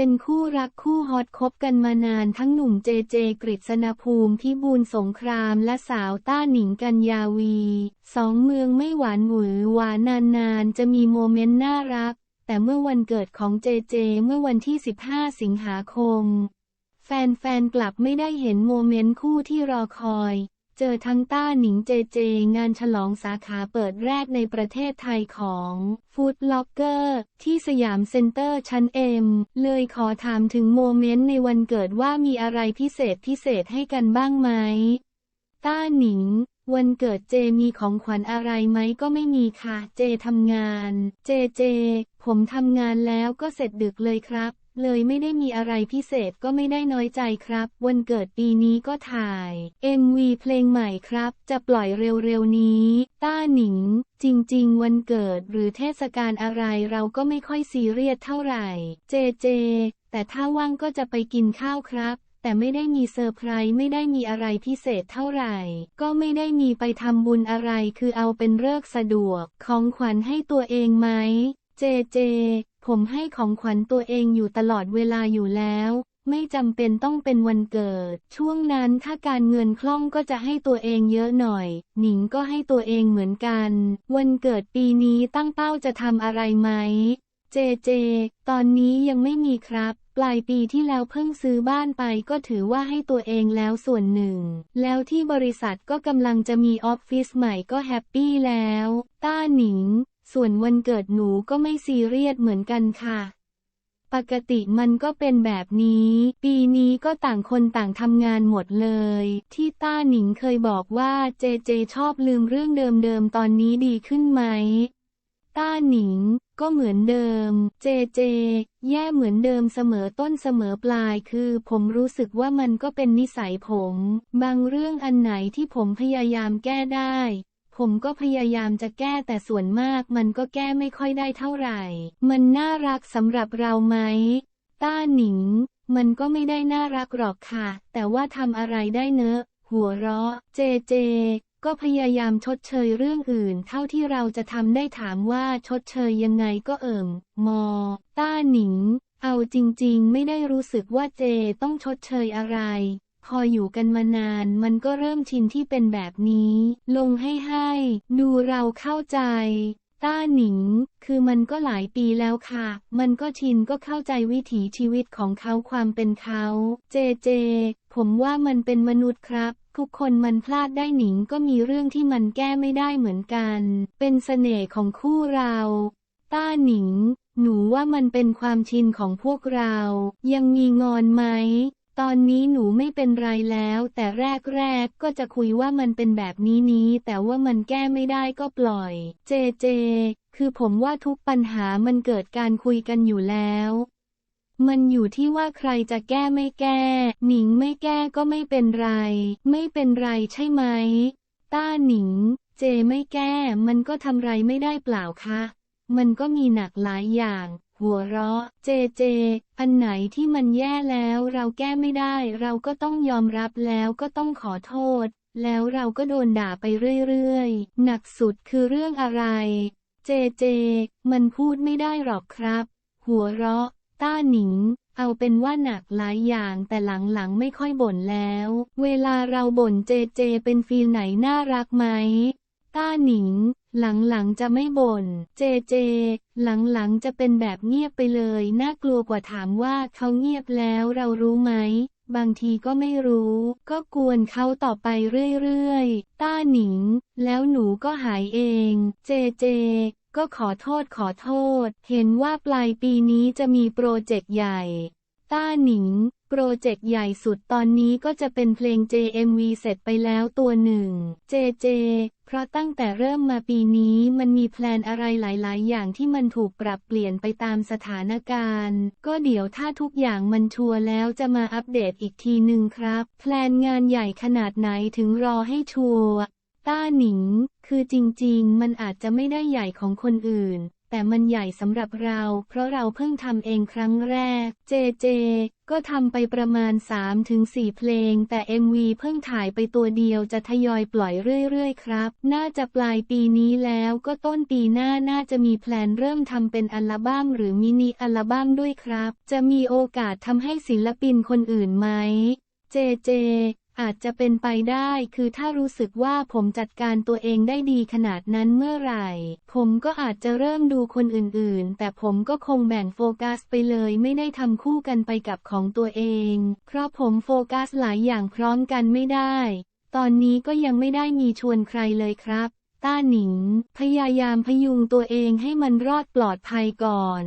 เป็นคู่รักคู่ฮอตคบกันมานานทั้งหนุ่มเจเจกฤษณภูมิพิบูลสงครามและสาวต้าหนิงกัญญาวี สองเมืองไม่หวานหวือหวานนานๆ จะมีโมเมนต์น่ารัก แต่เมื่อวันเกิดของเจเจเมื่อวันที่ 15 สิงหาคม แฟนๆกลับไม่ได้เห็นโมเมนต์คู่ที่รอคอย เจอทั้งต้าหนิงเจเจ งานฉลองสาขาเปิดแรกในประเทศไทยของฟู้ดล็อกเกอร์ที่สยามเซ็นเตอร์ชั้นเอ็มเลยขอถามถึงโมเมนต์ในวันเกิดว่ามีอะไรพิเศษพิเศษให้กันบ้างไหม ต้าหนิง วันเกิดเจมีของขวัญอะไรไหมก็ไม่มีค่ะ เจทำงาน เจเจ ผมทำงานแล้วก็เสร็จดึกเลยครับ เลยไม่ได้มีอะไรพิเศษก็ไม่ได้น้อยใจครับ วันเกิดปีนี้ก็ถ่าย MV เพลงใหม่ครับ จะปล่อยเร็วๆนี้ ต้าหนิง จริงๆ วันเกิดหรือเทศกาลอะไรเราก็ไม่ค่อยซีเรียสเท่าไหร่ เจเจ แต่ถ้าว่างก็จะไปกินข้าวครับแต่ไม่ได้มีเซอร์ไพรส์ไม่ได้มีอะไรพิเศษเท่าไหร่ ก็ไม่ได้มีไปทำบุญอะไรคือเอาเป็นเลิกสะดวกของขวัญให้ตัวเองไหม เจเจ ผมให้ของขวัญตัวเองอยู่ตลอดเวลาอยู่แล้ว ไม่จำเป็นต้องเป็นวันเกิด ช่วงนั้นถ้าการเงินคล่องก็จะให้ตัวเองเยอะหน่อย หนิงก็ให้ตัวเองเหมือนกัน วันเกิดปีนี้ตั้งเป้าจะทำอะไรไหม เจเจ ตอนนี้ยังไม่มีครับปลายปีที่แล้วเพิ่งซื้อบ้านไปก็ถือว่าให้ตัวเองแล้วส่วนหนึ่ง แล้วที่บริษัทก็กำลังจะมีออฟฟิศใหม่ก็แฮปปี้แล้ว ต้าหนิง ส่วนวันเกิดหนูก็ไม่ซีเรียสเหมือนกันค่ะ ปกติมันก็เป็นแบบนี้ ปีนี้ก็ต่างคนต่างทำงานหมดเลย ที่ต้าหนิงเคยบอกว่าเจเจชอบลืมเรื่องเดิมๆตอนนี้ดีขึ้นไหม ต้าหนิงก็เหมือนเดิม เจเจ แย่เหมือนเดิมเสมอต้นเสมอปลายคือ ผมรู้สึกว่ามันก็เป็นนิสัยผม บางเรื่องอันไหนที่ผมพยายามแก้ได้ ผมก็พยายามจะแก้แต่ส่วนมากมันก็แก้ไม่ค่อยได้เท่าไหร่ มันน่ารักสำหรับเราไหม ต้าหนิง มันก็ไม่ได้น่ารักหรอกค่ะ แต่ว่าทำอะไรได้เนอะ หัวเราะ เจเจ ก็พยายามชดเชยเรื่องอื่น เท่าที่เราจะทำได้ถามว่าชดเชยยังไงก็เอิ่ม มอ ต้าหนิง เอาจริง ๆ ไม่ได้รู้สึกว่าเจต้องชดเชยอะไร พออยู่กันมานานมันก็เริ่มชินที่เป็นแบบนี้ ลงให้ให้ ดูเราเข้าใจ ต้าหนิง คือมันก็หลายปีแล้วค่ะ มันก็ชินก็เข้าใจวิถีชีวิตของเขาความเป็นเขา เจเจ ผมว่ามันเป็นมนุษย์ครับทุกคนมันพลาดได้หนิงก็มีเรื่องที่มันแก้ไม่ได้เหมือนกัน เป็นเสน่ห์ของคู่เรา ต้าหนิง หนูว่ามันเป็นความชินของพวกเรา ยังมีงอนไหม ตอนนี้หนูไม่เป็นไรแล้ว แต่แรกๆก็จะคุยว่ามันเป็นแบบนี้นี้แต่ว่ามันแก้ไม่ได้ก็ปล่อย เจเจ คือผมว่าทุกปัญหามันเกิดการคุยกันอยู่แล้ว มันอยู่ที่ว่าใครจะแก้ไม่แก้ หนิงไม่แก้ก็ไม่เป็นไร ไม่เป็นไรใช่ไหม ต้าหนิง เจไม่แก้ มันก็ทำไรไม่ได้เปล่าคะ มันก็มีหนักหลายอย่าง หัวเราะ เจเจ อันไหนที่มันแย่แล้วเราแก้ไม่ได้ เราก็ต้องยอมรับแล้วก็ต้องขอโทษ แล้วเราก็โดนด่าไปเรื่อยๆ หนักสุดคือเรื่องอะไร เจเจ มันพูดไม่ได้หรอกครับ หัวเราะ ต้าหนิง เอาเป็นว่าหนักหลายอย่างแต่หลังๆไม่ค่อยบ่นแล้ว เวลาเราบ่นเจเจเป็นฟีลไหนน่ารักไหม ต้าหนิง หลังๆจะไม่บ่น เจเจ หลังๆจะเป็นแบบเงียบไปเลย น่ากลัวกว่าถามว่าเขาเงียบแล้วเรารู้ไหม บางทีก็ไม่รู้ ก็กวนเขาต่อไปเรื่อยๆ ต้าหนิง แล้วหนูก็หายเอง เจเจ ก็ขอโทษขอโทษ เห็นว่าปลายปีนี้จะมีโปรเจกต์ใหญ่ ต้าหนิง โปรเจกต์ใหญ่สุดตอนนี้ก็จะเป็นเพลง JMV เสร็จไปแล้วตัวหนึ่ง JJ เพราะตั้งแต่เริ่มมาปีนี้มันมีแพลนอะไรหลาย ๆ อย่างที่มันถูกปรับเปลี่ยนไปตามสถานการณ์ ก็เดี๋ยวถ้าทุกอย่างมันชัวร์แล้วจะมาอัปเดตอีกทีหนึ่งครับ แพลนงานใหญ่ขนาดไหนถึงรอให้ชัวร์ต้าหนิง คือจริง ๆ มันอาจจะไม่ได้ใหญ่ของคนอื่น แต่มันใหญ่สำหรับเรา เพราะเราเพิ่งทำเองครั้งแรก เจเจ ก็ทำไปประมาณ 3-4 เพลง แต่ MV เพิ่งถ่ายไปตัวเดียวจะทยอยปล่อยเรื่อยๆ ครับ น่าจะปลายปีนี้แล้วก็ต้นปีหน้าน่าจะมีแพลนเริ่มทำเป็นอัลบั้มหรือมินิอัลบั้มด้วยครับ จะมีโอกาสทำให้ศิลปินคนอื่นไหม เจเจ อาจจะเป็นไปได้คือถ้ารู้สึกว่าผมจัดการตัวเองได้ดีขนาดนั้นเมื่อไหร่ ผมก็อาจจะเริ่มดูคนอื่นๆ แต่ผมก็คงแบ่งโฟกัสไปเลยไม่ได้ทำคู่กันไปกับของตัวเอง เพราะผมโฟกัสหลายอย่างพร้อมกันไม่ได้ ตอนนี้ก็ยังไม่ได้มีชวนใครเลยครับ ต้าหนิง พยายามพยุงตัวเองให้มันรอดปลอดภัยก่อน